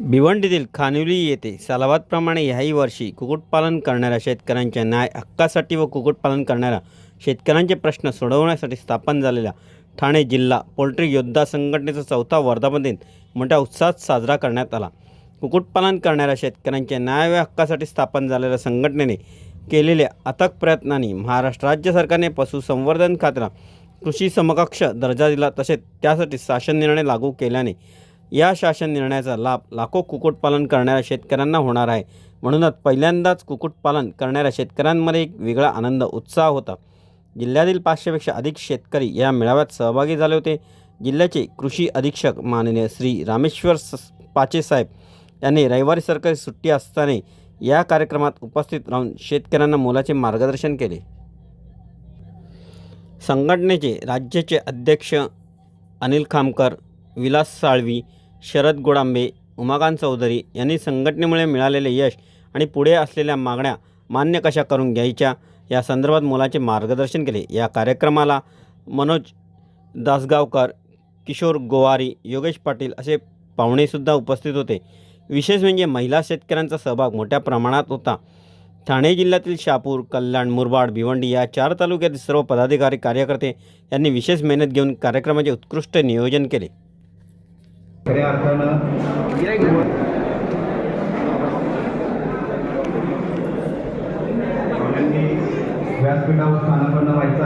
भिवंडीतील खानिवली येथे सालाबादप्रमाणे ह्याही वर्षी कुक्कुटपालन करणाऱ्या शेतकऱ्यांच्या न्याय हक्कासाठी व कुक्कुटपालन करणाऱ्या शेतकऱ्यांचे प्रश्न सोडवण्यासाठी स्थापन झालेल्या ठाणे जिल्हा पोल्ट्री योद्धा संघटनेचा चौथा वर्धापन दिन मोठ्या उत्साहात साजरा करण्यात आला. कुक्कुटपालन करणाऱ्या शेतकऱ्यांच्या न्याय व हक्कासाठी स्थापन झालेल्या संघटनेने केलेल्या अथक प्रयत्नांनी महाराष्ट्र राज्य सरकारने पशुसंवर्धन खात्याला कृषी समकक्ष दर्जा दिला तसेच त्यासाठी शासन निर्णय लागू केल्याने या शासन निर्णयाचा लाभ लाखो कुक्कुटपालन करणाऱ्या शेतकऱ्यांना होणार आहे. म्हणूनच पहिल्यांदाच कुक्कुटपालन करणाऱ्या शेतकऱ्यांमध्ये एक वेगळा आनंद उत्साह होता. जिल्ह्यातील पाचशेपेक्षा अधिक शेतकरी या मेळाव्यात सहभागी झाले होते. जिल्ह्याचे कृषी अधीक्षक माननीय श्री रामेश्वर स पाचेसाहेब यांनी रविवारी सरकारी सुट्टी असताना या कार्यक्रमात उपस्थित राहून शेतकऱ्यांना मोलाचे मार्गदर्शन केले. संघटनेचे राज्याचे अध्यक्ष अनिल खामकर विलास साळवी शरद गोडांबे उमाकांत चौधरी यांनी संघटनेमुळे मिळालेले यश आणि पुढे असलेल्या मागण्या मान्य कशा करून घ्यायच्या या संदर्भात मोलाचे मार्गदर्शन केले. या कार्यक्रमाला मनोज दासगावकर किशोर गोवारी योगेश पाटील असे पाहुणेसुद्धा उपस्थित होते. विशेष म्हणजे महिला शेतकऱ्यांचा सहभाग मोठ्या प्रमाणात होता. ठाणे जिल्ह्यातील शहापूर कल्याण मुरबाड भिवंडी या चार तालुक्यातील सर्व पदाधिकारी कार्यकर्ते यांनी विशेष मेहनत घेऊन कार्यक्रमाचे उत्कृष्ट नियोजन केले. खऱ्या अर्थानं व्यासपीठावर स्थानापन्न व्हायचं